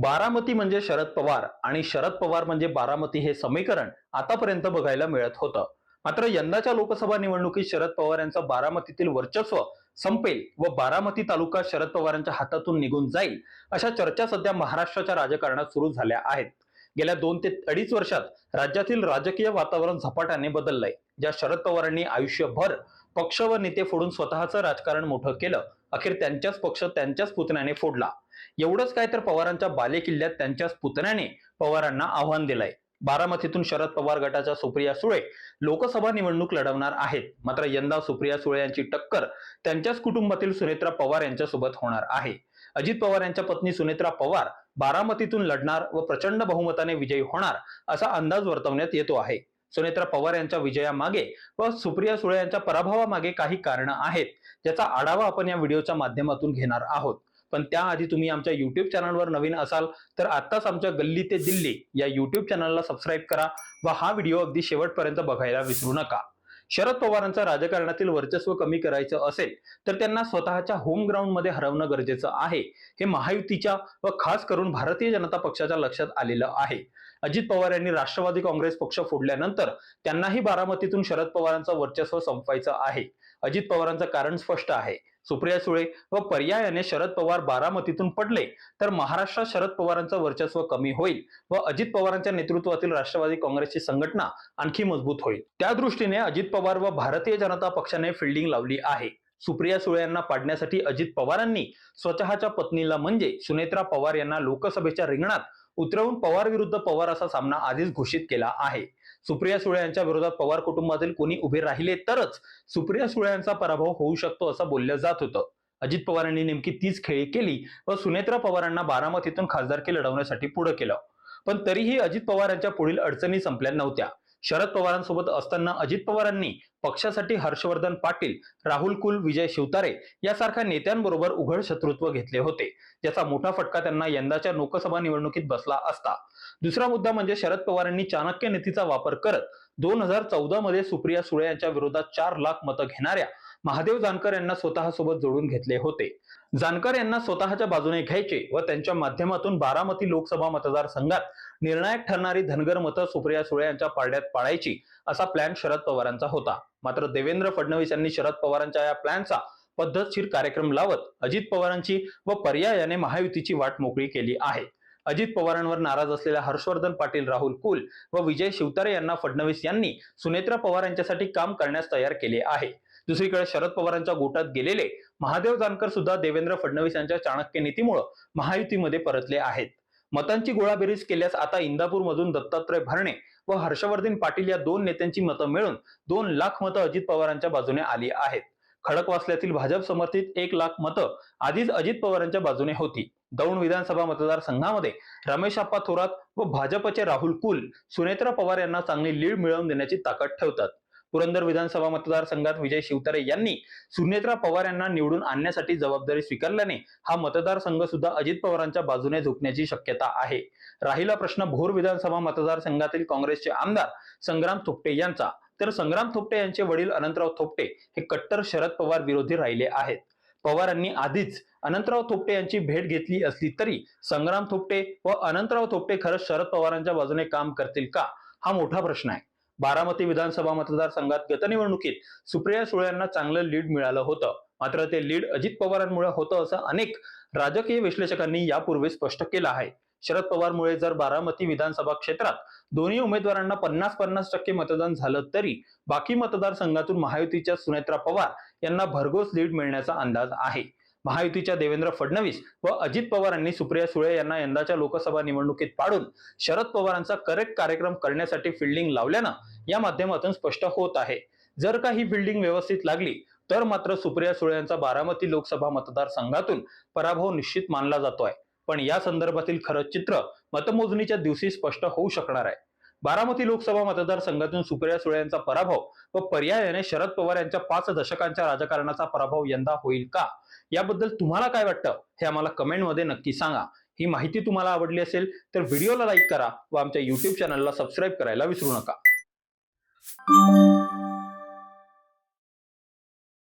बारामती म्हणजे शरद पवार आणि शरद पवार म्हणजे बारामती हे समीकरण आतापर्यंत बघायला मिळत होतं. मात्र यंदाच्या लोकसभा निवडणुकीत शरद पवार यांचं बारामतीतील वर्चस्व संपेल व बारामती तालुका शरद पवारांच्या हातातून निघून जाईल अशा चर्चा सध्या महाराष्ट्राच्या राजकारणात सुरू झाल्या आहेत. गेल्या दोन ते अडीच वर्षात राज्यातील राजकीय वातावरण झपाट्याने बदललंय. ज्या शरद पवारांनी आयुष्यभर पक्ष व नेते फोडून स्वतःचं राजकारण मोठं केलं अखेर त्यांच्याच पक्ष त्यांच्याच पुतण्याने फोडला. एवढंच काय तर पवारांच्या बालेकिल्ल्यात त्यांच्याच पुतण्याने पवारांना आव्हान दिलंय. बारामतीतून शरद पवार गटाच्या सुप्रिया सुळे लोकसभा निवडणूक लढवणार आहेत. मात्र यंदा सुप्रिया सुळे यांची टक्कर त्यांच्याच कुटुंबातील सुनेत्रा पवार यांच्यासोबत होणार आहे. अजित पवार यांच्या पत्नी सुनेत्रा पवार बारामतीतून लढणार व प्रचंड बहुमताने विजयी होणार असा अंदाज वर्तवण्यात येतो आहे. सुनेत्रा पवार यांच्या विजयामागे व सुप्रिया सुळे यांच्या पराभवामागे काही कारण आहेत ज्याचा आढावा आपण या व्हिडिओच्या माध्यमातून घेणार आहोत. पण त्याआधी तुम्ही आमच्या युट्यूब चॅनलवर नवीन असाल तर आत्ताच आमच्या गल्ली ते दिल्ली या युट्यूब चॅनलला सबस्क्राईब करा व हा व्हिडिओ अगदी शेवटपर्यंत बघायला विसरू नका. शरद पवारांचं राजकारणातील वर्चस्व कमी करायचं असेल तर त्यांना स्वतःच्या होम ग्राउंडमध्ये हरवणं गरजेचं आहे. हे महायुतीच्या व खास करून भारतीय जनता पक्षाच्या लक्षात आलेलं आहे. अजित पवार यांनी राष्ट्रवादी काँग्रेस पक्ष फोडल्यानंतर त्यांनाही बारामतीतून शरद पवारांचं वर्चस्व संपवायचं आहे. अजित पवारांचं कारण स्पष्ट आहे. सुप्रिया सुळे व पर्यायाने शरद पवार बारामतीतून पडले तर महाराष्ट्रात शरद पवारांचं वर्चस्व कमी होईल व अजित पवारांच्या नेतृत्वातील राष्ट्रवादी काँग्रेसची संघटना आणखी मजबूत होईल. त्या दृष्टीने अजित पवार व भारतीय जनता पक्षाने फिल्डिंग लावली आहे. सुप्रिया सुळे यांना पाडण्यासाठी अजित पवारांनी स्वतःच्या पत्नीला म्हणजे सुनेत्रा पवार यांना लोकसभेच्या रिंगणात उतरवून पवार विरुद्ध पवार असा सामना आधीच घोषित केला आहे. सुप्रिया सुळे यांच्या विरोधात पवार कुटुंबातील कोणी उभे राहिले तरच सुप्रिया सुळे यांचा पराभव होऊ शकतो असं बोललं जात होतं. अजित पवारांनी नेमकी तीच खेळी केली व सुनेत्रा पवारांना बारामतीतून खासदारकी लढवण्यासाठी पुढे केलं. पण तरीही अजित पवार यांच्या पुढील अडचणी संपल्या नव्हत्या. शरद पवारांसोबत असताना अजित पवारांनी पक्षासाठी हर्षवर्धन पाटील राहुल कुल विजय शिवतारे यासारख्या नेत्यांबरोबर उघड शत्रुत्व घेतले होते. ज्याचा मोठा फटका त्यांना यंदाच्या लोकसभा निवडणुकीत बसला असता. दुसरा मुद्दा म्हणजे शरद पवारांनी चाणक्य नीतीचा वापर करत दोन हजार चौदा मध्ये सुप्रिया सुळे यांच्या विरोधात चार लाख मतं घेणाऱ्या महादेव जानकर यांना स्वतःसोबत जोडून घेतले होते. जानकर यांना स्वतःच्या बाजूने घ्यायचे व त्यांच्या माध्यमातून बारामती लोकसभा मतदारसंघात निर्णायक ठरणारी धनगर मतं सुप्रिया सुळे यांच्या पारड्यात पाडायची असा प्लॅन शरद पवारांचा होता. मात्र देवेंद्र फडणवीस यांनी शरद पवारांच्या या प्लॅनचा पद्धतशीर कार्यक्रम लावत अजित पवारांची व पर्यायाने महायुतीची वाट मोकळी केली आहे. अजित पवारांवर नाराज असलेल्या हर्षवर्धन पाटील राहुल कुल व विजय शिवतारे यांना फडणवीस यांनी सुनेत्रा पवार यांच्यासाठी काम करण्यास तयार केले आहे. दुसरीकडे शरद पवारांच्या गोटात गेलेले महादेव जानकर सुद्धा देवेंद्र फडणवीस यांच्या चाणक्य नीतीमुळे महायुतीमध्ये परतले आहेत. मतांची गोळाबेरीज केल्यास आता इंदापूरमधून दत्तात्रय भरणे व हर्षवर्धन पाटील या दोन नेत्यांची मतं मिळून दोन लाख मतं अजित पवारांच्या बाजूने आली आहेत. खडकवासल्यातील भाजप समर्थित एक लाख मतं आधीच अजित पवारांच्या बाजूने होती. दौंड विधानसभा मतदारसंघामध्ये रमेश आप्पा थोरात व भाजपचे राहुल कुल सुनेत्रा पवार यांना चांगली लीड मिळवून देण्याची ताकद ठेवतात. पुरंदर विधानसभा मतदारसंघात विजय शिवतारे यांनी सुनेत्रा पवार यांना निवडून आणण्यासाठी जबाबदारी स्वीकारल्याने हा मतदारसंघ सुद्धा अजित पवारांच्या बाजूने झुकण्याची शक्यता आहे. राहिला प्रश्न भोर विधानसभा मतदारसंघातील काँग्रेसचे आमदार संग्राम थोपटे यांचा. तर संग्राम थोपटे यांचे वडील अनंतराव थोपटे हे कट्टर शरद पवार विरोधी राहिले आहेत. पवारांनी आधीच अनंतराव थोपटे यांची भेट घेतली असली तरी संग्राम थोपटे व अनंतराव थोपटे खरंच शरद पवारांच्या बाजूने काम करतील का? हा मोठा प्रश्न आहे. बारामती विधानसभा मतदारसंघात गतनिवडणुकीत सुप्रिया सुळे यांना चांगलं लीड मिळालं होतं. मात्र ते लीड अजित पवारांमुळे होतं असं अनेक राजकीय विश्लेषकांनी यापूर्वी स्पष्ट केलं आहे. शरद पवारमुळे जर बारामती विधानसभा क्षेत्रात दोन्ही उमेदवारांना पन्नास पन्नास टक्के मतदान झालं तरी बाकी मतदारसंघातून महायुतीच्या सुनेत्रा पवार यांना भरघोस लीड मिळण्याचा अंदाज आहे. महायुतीच्या देवेंद्र फडणवीस व अजित पवारांनी सुप्रिया सुळे यांना यंदाच्या लोकसभा निवडणुकीत पाडून शरद पवारांचा करेक्ट कार्यक्रम करण्यासाठी फिल्डिंग लावल्यानं या माध्यमातून स्पष्ट होत आहे. जर का ही फिल्डिंग व्यवस्थित लागली तर मात्र सुप्रिया सुळे यांचा बारामती लोकसभा मतदारसंघातून पराभव निश्चित मानला जातोय. पण या संदर्भातील खरं चित्र मतमोजणीच्या दिवशी स्पष्ट होऊ शकणार आहे. बारामती लोकसभा मतदारसंघातून सुप्रिया सुळे यांचा पराभव व पर्यायाने शरद पवार यांच्या पाच दशकांच्या राजकारणाचा पराभव यंदा होईल का? याबद्दल तुम्हाला काय वाटतं? हे आम्हाला कमेंटमध्ये नक्की सांगा. ही माहिती तुम्हाला आवडली असेल तर व्हिडिओला लाईक करा व आमच्या युट्यूब चॅनलला सबस्क्राईब करायला विसरू नका.